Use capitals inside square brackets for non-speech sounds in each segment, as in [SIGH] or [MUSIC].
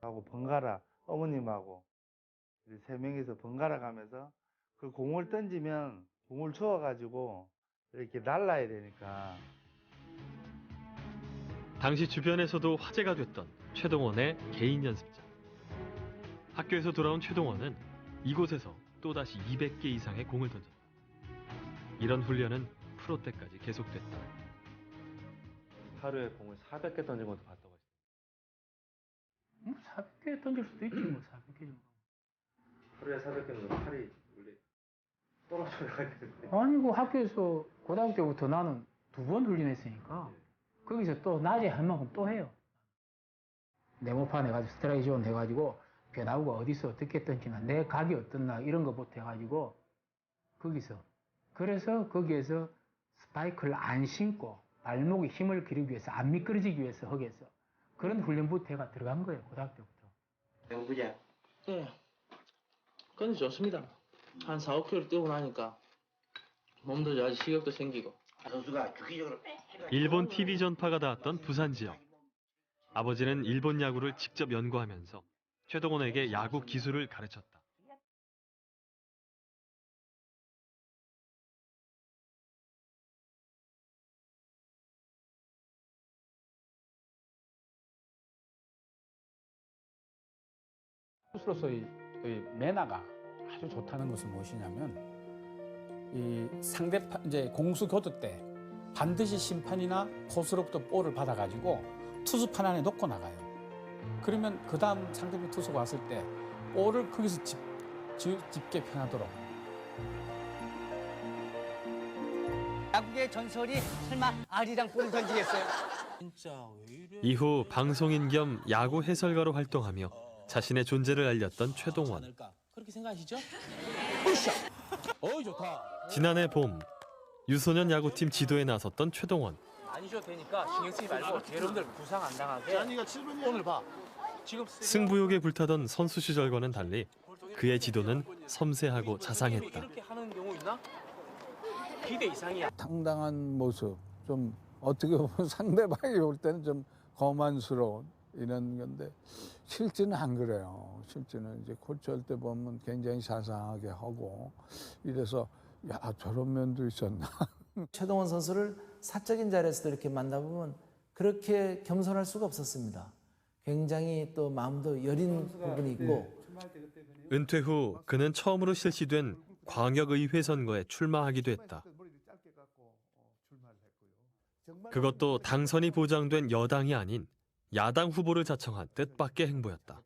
하고 번갈아 어머님하고 이세 명이서 번갈아 가면서 그 공을 던지면 공을 주워가지고 이렇게 날라야 되니까 당시 주변에서도 화제가 됐던 최동원의 개인 연습장. 학교에서 돌아온 최동원은 이곳에서 또다시 200개 이상의 공을 던졌다. 이런 훈련은 프로 때까지 계속됐다. 하루에 공을 400개 던진 것도 봤다고. 뭐 400개 던질 수도 있지 뭐 400개 정도. 하루에 400개는 팔이 원래 떨어져야 되는데. 아니 그 학교에서 고등학교 때부터 나는 두 번 훈련했으니까 거기서 또 낮에 할 만큼 또 해요. 네모판 해가지고 스트라이크 존 해가지고 변화구가 어디서 어떻게 던지나 내 각이 어떻나 이런 것부터 해가지고 거기서 그래서 거기에서 스파이크를 안 신고 발목에 힘을 기르기 위해서 안 미끄러지기 위해서 거기에서 그런 훈련부터 해가 들어간 거예요 고등학교 때부터. 배고프지? 네. 근데 좋습니다. 한 4, 5km 뛰고 나니까 몸도 좋아지 식욕도 생기고. 선수가 주기적으로 일본 TV 전파가 닿았던 부산 지역. 아버지는 일본 야구를 직접 연구하면서 최동원에게 야구 기술을 가르쳤다. 투수로서의 의 매너가 아주 좋다는 것은 무엇이냐면 이 상대판 이제 공수 교대 때 반드시 심판이나 포수로부터 볼을 받아가지고 투수판 안에 놓고 나가요. 그러면 그 다음 상대편 투수가 왔을 때 볼을 거기서 집, 집, 집게 편하도록 야구의 전설이 설마 아리랑 볼을 던지겠어요? 이후 방송인 겸 야구 해설가로 활동하며 자신의 존재를 알렸던 최동원. 그렇게 생각하시죠? 어이 좋다. 지난해 봄 유소년 야구팀 지도에 나섰던 최동원. 안 쉬어도 되니까 신경 쓰지 말고 여러분들 부상 안 당하게 오늘 봐. 지금 승부욕에 불타던 선수 시절과는 달리 그의 지도는 섬세하고 자상했다. 이렇게 하는 경우 있나? 기대 이상이야. 당당한 모습, 좀 어떻게 보면 [LAUGHS] 상대방이 볼 때는 좀 거만스러운 이런 건데 실제는 안 그래요. 실제는 이제 코치할 때 보면 굉장히 자상하게 하고 이래서 야 저런 면도 있었나. [LAUGHS] 최동원 선수를 사적인 자리에서도 이렇게 만나보면 그렇게 겸손할 수가 없었습니다. 굉장히 또 마음도 여린 부분이 있고 은퇴 후 그는 처음으로 실시된 광역의회 선거에 출마하기도 했다. 그것도 당선이 보장된 여당이 아닌 야당 후보를 자청한 뜻밖의 행보였다.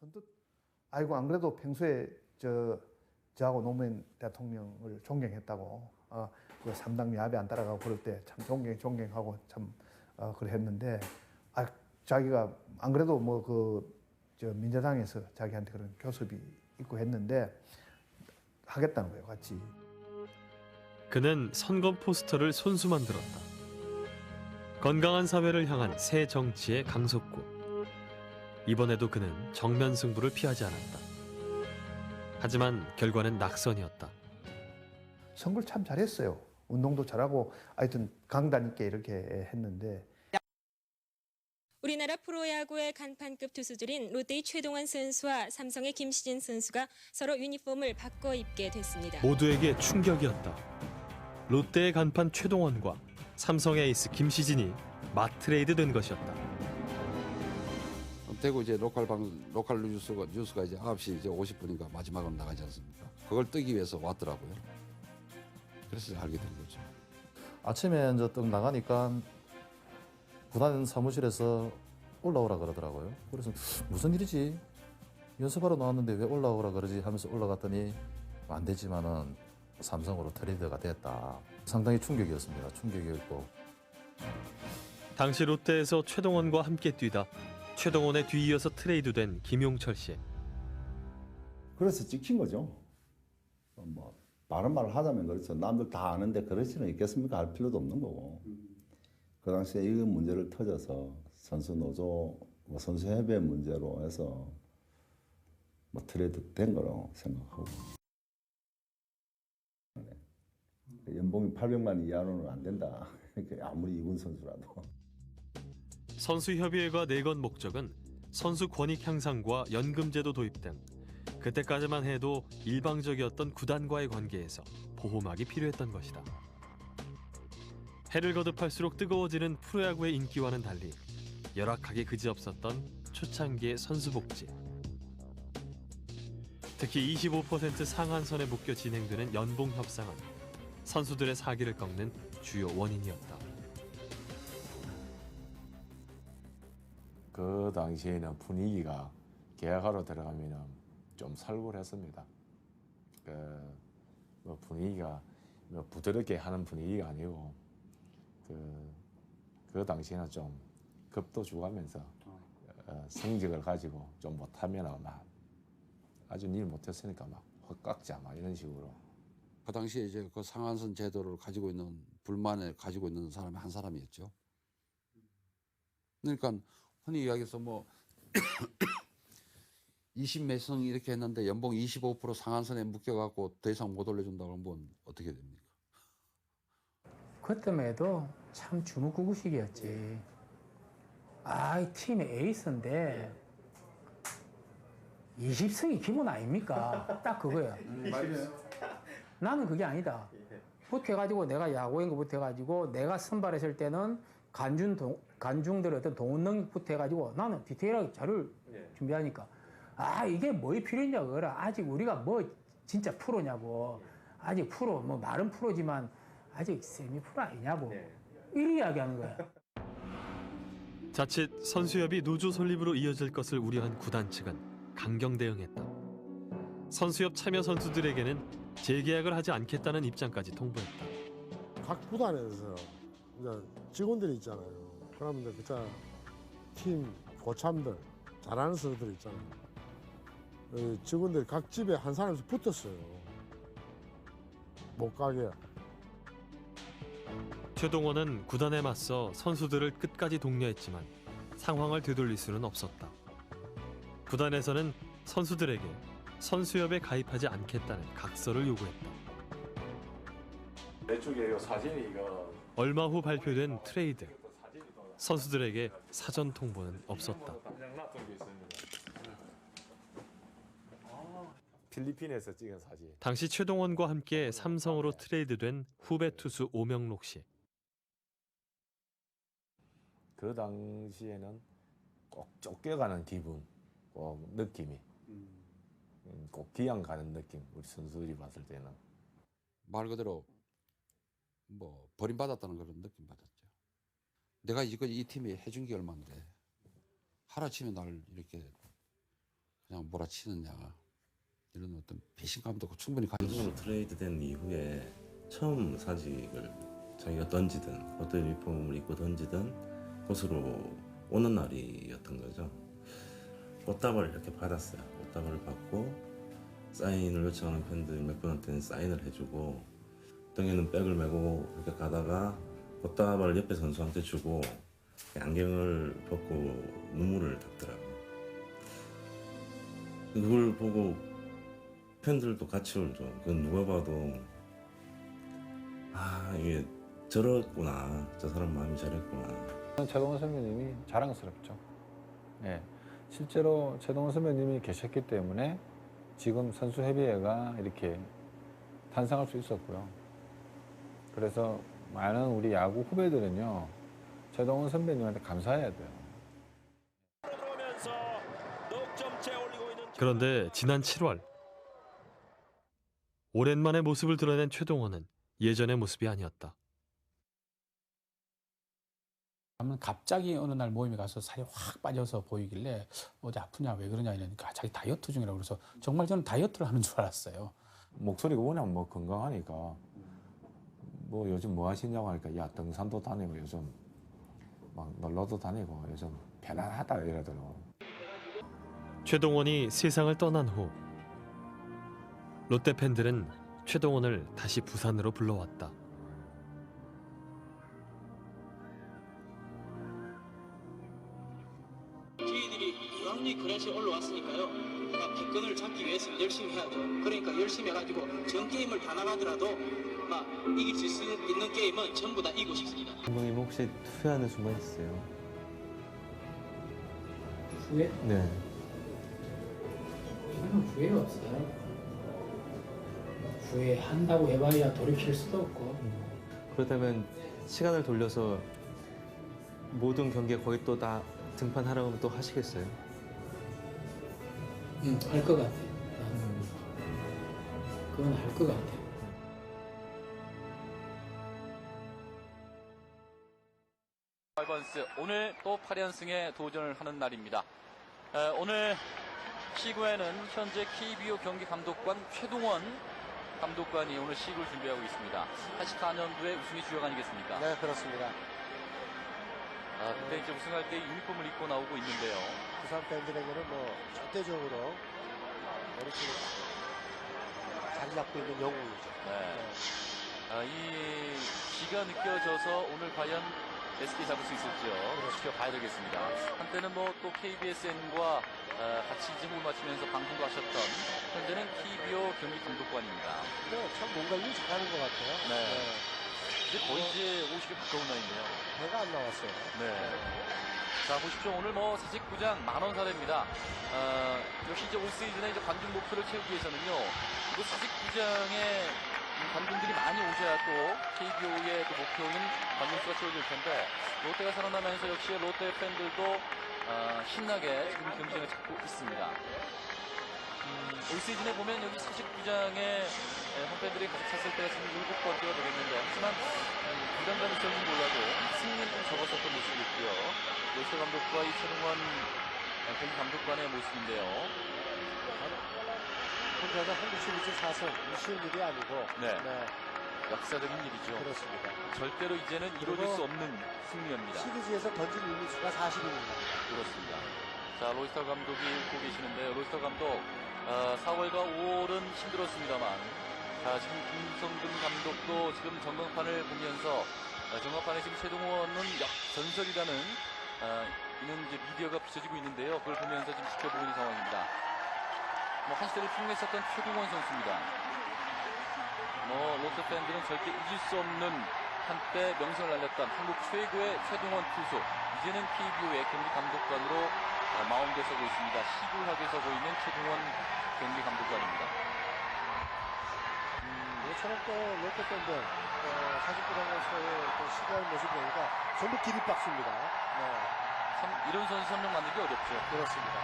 선뜻 아이고 안 그래도 평소에 저 저하고 노무현 대통령을 존경했다고 어, 그 삼당 야배 안 따라가고 그럴 때 참 존경 존경하고 참 어, 그래 했는데 아 자기가 안 그래도 뭐 그 저 민주당에서 자기한테 그런 교섭이 있고 했는데 하겠다는 거예요 같이 그는 선거 포스터를 손수 만들었다. 건강한 사회를 향한 새 정치의 강속구. 이번에도 그는 정면 승부를 피하지 않았다. 하지만 결과는 낙선이었다. 선거를 참 잘했어요 운동도 잘하고 하여튼 강단 있게 이렇게 했는데 우리나라 프로야구의 간판급 투수들인 롯데의 최동환 선수와 삼성의 김시진 선수가 서로 유니폼을 바꿔 입게 됐습니다. 모두에게 충격이었다. 롯데의 간판 최동원과 삼성의 에이스 김시진이 맞트레이드 된 것이었다. 대구 이제 로컬 방 로컬 뉴스가 뉴스가 이제 9시 이제 50분인가 마지막으로 나가지 않습니까? 그걸 뜨기 위해서 왔더라고요. 그래서 알게 된 거죠. 아침에 이제 떡 나가니까 구단 사무실에서 올라오라 그러더라고요. 그래서 무슨 일이지? 연습하러 나왔는데 왜 올라오라 그러지 하면서 올라갔더니 안 되지만은 삼성으로 트레이드가 됐다. 상당히 충격이었습니다. 충격이었고 당시 롯데에서 최동원과 함께 뛰다 최동원에 뒤이어서 트레이드된 김용철 씨. 그래서 찍힌 거죠. 어, 뭐 바른 말을 하자면 그렇죠. 남들 다 아는데 그렇지는 있겠습니까? 할 필요도 없는 거고. 그 당시에 이 문제를 터져서 선수 노조, 뭐 선수 협의 문제로 해서 뭐 트레이드 된 거로 생각하고. 네. 연봉이 800만 이하로는 안 된다. 아무리 이군 선수라도. 선수협의회가 내건 목적은 선수 권익 향상과 연금제도 도입 등 그때까지만 해도 일방적이었던 구단과의 관계에서 보호막이 필요했던 것이다. 해를 거듭할수록 뜨거워지는 프로야구의 인기와는 달리 열악하게 그지없었던 초창기의 선수 복지. 특히 25% 상한선에 묶여 진행되는 연봉 협상은 선수들의 사기를 꺾는 주요 원인이었다. 그 당시에는 분위기가 계약하러 들어가면 좀 살벌했습니다. 그, 뭐 분위기가 뭐 부드럽게 하는 분위기가 아니고 그, 그 당시에는 좀 급도 주가면서 어, 성적을 가지고 좀 못하면 막 아주 일 못했으니까 막 헛깎자 막 이런 식으로 그 당시에 이제 그 상한선 제도를 가지고 있는 불만을 가지고 있는 사람이 한 사람이었죠. 그러니까 흔히 이야기해서 뭐 [COUGHS] 20몇 성 이렇게 했는데 연봉 25% 상한선에 묶여갖고 더 이상 못 올려준다고 하면 어떻게 됩니까? 그때만 해도 참 주먹구구식이었지. 아, 이 팀의 에이스인데 20승이 기본 아닙니까? 딱 그거야. 나는 그게 아니다. 붙어가지고 내가 야구인 거 붙어가지고 내가 선발했을 때는 간중 동, 간중들의 어떤 동원 능력 붙어가지고 나는 디테일하게 자료를 준비하니까 아 이게 뭐에 필요했냐 그거라. 아직 우리가 뭐 진짜 프로냐고. 아직 프로 뭐 말은 프로지만 아직 세미 프로 아니냐고. 이 이야기하는 거야. [LAUGHS] 자칫 선수협이 노조 설립으로 이어질 것을 우려한 구단 측은 강경 대응했다. 선수협 참여 선수들에게는 재계약을 하지 않겠다는 입장까지 통보했다. 각 구단에서 이제 직원들이 있잖아요. 그러면 이제 그자 팀 고참들 잘하는 선수들 있잖아요. 이 직원들이 각 집에 한 사람씩 붙었어요. 못 가게. 최동원은 구단에 맞서 선수들을 끝까지 독려했지만 상황을 되돌릴 수는 없었다. 구단에서는 선수들에게 선수협에 가입하지 않겠다는 각서를 요구했다. 내 쪽에 이 사진이 이거 얼마 후 발표된 트레이드. 선수들에게 사전 통보는 없었다. 필리핀에서 찍은 사진. 당시 최동원과 함께 삼성으로 트레이드된 후배 투수 오명록 씨. 그 당시에는 꼭 쫓겨가는 기분, 꼭 느낌이, 음, 꼭 기양 가는 느낌. 우리 선수들이 봤을 때는. 말 그대로 뭐 버림받았다는 그런 느낌 받았죠. 내가 이거 이 팀이 해준 게 얼마인데 하루아침에 날 이렇게 그냥 몰아치느냐 이런 어떤 배신감도 충분히 가지고 선수로 트레이드된 이후에 처음 사직을 자기가 던지든 어떤 유니폼을 입고 던지든 곳으로 오는 날이었던 거죠. 꽃다발을 이렇게 받았어요. 꽃다발을 받고 사인을 요청하는 팬들 몇 분한테는 사인을 해주고 등에는 백을 메고 이렇게 가다가 꽃다발을 옆에 선수한테 주고 안경을 벗고 눈물을 닦더라고요. 그걸 보고 팬들도 같이 울죠. 그건 누가 봐도 아 이게 저랬구나. 저 사람 마음이 저랬구나. 최동원 선배님이 자랑스럽죠. 예. 실제로 최동원 선배님이 계셨기 때문에 지금 선수협의회가 이렇게 탄생할 수 있었고요. 그래서 많은 우리 야구 후배들은요, 최동원 선배님한테 감사해야 돼요. 그런데 지난 7월 오랜만에 모습을 드러낸 최동원은 예전의 모습이 아니었다. 갑자기 어느 날 모임에 가서 살이 확 빠져서 보이길래 어디 아프냐 왜 그러냐 이러니까 자기 다이어트 중이라고 그래서 정말 저는 다이어트를 하는 줄 알았어요. 목소리가 워낙 뭐 건강하니까 뭐 요즘 뭐 하시냐고 하니까 야 등산도 다니고 요즘 막 놀러도 다니고 요즘 편안하다 이러더라고. 최동원이 세상을 떠난 후 롯데 팬들은 최동원을 다시 부산으로 불러왔다. 그릇이 올라왔으니까요. 막 기권을 잡기 위해서는 열심히 해야죠. 그러니까 열심히 해가지고 전 게임을 다 나가더라도 막 이길 수 있는 게임은 전부 다 이기고 싶습니다. 감독님 혹시 투표하는 순간 있어요? 후회? 네. 저는 후회가 없어요. 후회한다고 해봐야 돌이킬 수도 없고 그렇다면 시간을 돌려서 모든 경기에 거의 또 다 등판하라고 하면 또 하시겠어요? 응, 할것 같아. 나는 그건 할것 같아. 알번스 오늘 또 8연승에 도전을 하는 날입니다. 에, 오늘 시구에는 현재 KBO 경기 감독관 최동원 감독관이 오늘 시구를 준비하고 있습니다. 84년도에 우승이 주역 아니겠습니까? 네, 그렇습니다. 아, 근데 이제 우승할 때 유니폼을 입고 나오고 있는데요. 부산 팬들에게는 뭐 절대적으로 이렇게 자리 잡고 있는 영웅이죠. 네. 아, 이 기가 느껴져서 오늘 과연 SK 잡을 수 있을지요. 지켜봐야 되겠습니다. 한때는 뭐 또 KBSN과 같이 이제 호흡 맞추면서 방송도 하셨던 현재는 KBO 경기 감독관입니다. 네, 참 뭔가 일 잘하는 것 같아요. 네. 이제 거의 이제 50에 가까운 나이네요. 배가 안 나왔어요. 네. 자, 보십시오. 오늘 뭐 사직 구장 만원 사례입니다. 어, 역시 이제 올 시즌에 이제 관중 목표를 채우기 위해서는요. 이거 사직 구장에 관중들이 많이 오셔야 또 KBO의 그 목표인 관중 수가 채워질 텐데 롯데가 살아나면서 역시 롯데 팬들도 어, 신나게 지금 경쟁을 찾고 있습니다. 음, 올 시즌에 보면 여기 사직구장에 홈팬들이 가득 찼을 때가 지금 일곱 번째가 되겠는데 하지만 음, 부담감이 있었는지 몰라도 승리는 좀 적었었던 모습이 있고요. 로스 감독과 이 최동원 경기 감독관의 모습인데요. 혼자서 한국 시리즈 4승 쉬운 일이 아니고 네. 역사적인 일이죠. 그렇습니다. 절대로 이제는 이루어질 수 없는 승리입니다. 시리즈에서 던진 이니수가 40인입니다. 그렇습니다. 자, 로이스터 감독이 웃고 계시는데요. 로이스터 감독, 어, 4월과 5월은 힘들었습니다만, 자, 지금 김성근 감독도 지금 전광판을 보면서, 어, 전광판에 지금 최동원은 역전설이라는, 어, 이는 이제 미디어가 비춰지고 있는데요. 그걸 보면서 지금 지켜보고 있는 상황입니다. 뭐, 한 시대를 풍미했었던 최동원 선수입니다. 뭐, 롯데 팬들은 절대 잊을 수 없는 한때 명성을 날렸던 한국 최고의 최동원 투수. 이제는 KBO의 경기 감독관으로 어, 마운드에 서고 있습니다. 시구하게 서고 있는 최동원 경기 감독관입니다. 이처럼 또 롯데 팬들 어, 사직구장에서의 또 시구하는 모습 보니까 전부 기립박수입니다. 네. 참 이런 선수 한명 만들기 어렵죠. 그렇습니다.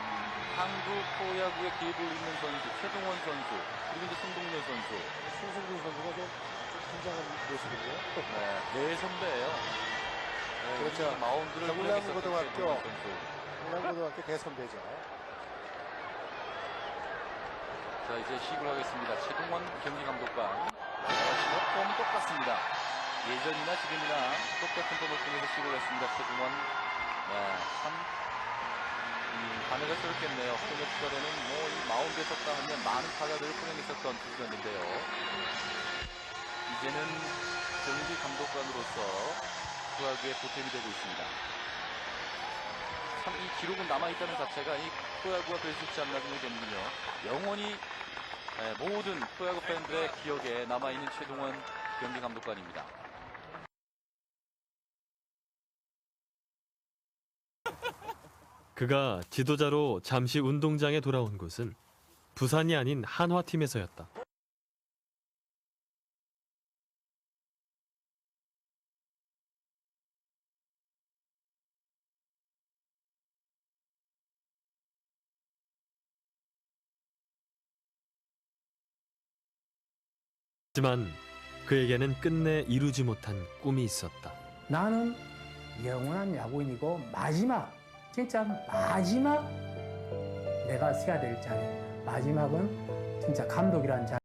음, 한국 프로야구의 기회를 있는 선수 최동원 선수 그리고 이제 손동료 선수 손승준 선수가 좀, 좀 긴장한 모습이고요. 네, 내 선배예요. 네, 그렇죠. 이 마운드를 최동원 선수. 경남고등학교 대선배죠. 자 이제 시구를 하겠습니다. 최동원 경기 감독관. 폼 똑같습니다. 예전이나 지금이나 똑같은 폼을 통해서 시구를 했습니다. 최동원. 네, 참 음, 반해가 쏠겠네요. 소녀 시절에는 뭐 이 마운드에 섰다 하면 많은 타자들을 포용했었던 투수였는데요. 이제는 경기 감독관으로서 프로야구의 보탬이 되고 있습니다. 참 이 기록은 남아있다는 자체가 이 프로야구가 될 수 있지 않나 생각이 되는군요. 영원히 예, 모든 프로야구 팬들의 기억에 남아있는 최동원 경기 감독관입니다. 그가 지도자로 잠시 운동장에 돌아온 곳은 부산이 아닌 한화팀에서였다. 하지만 그에게는 끝내 이루지 못한 꿈이 있었다. 나는 영원한 야구인이고 마지막 진짜 마지막 내가 서야 될 자리 마지막은 진짜 감독이라는 자리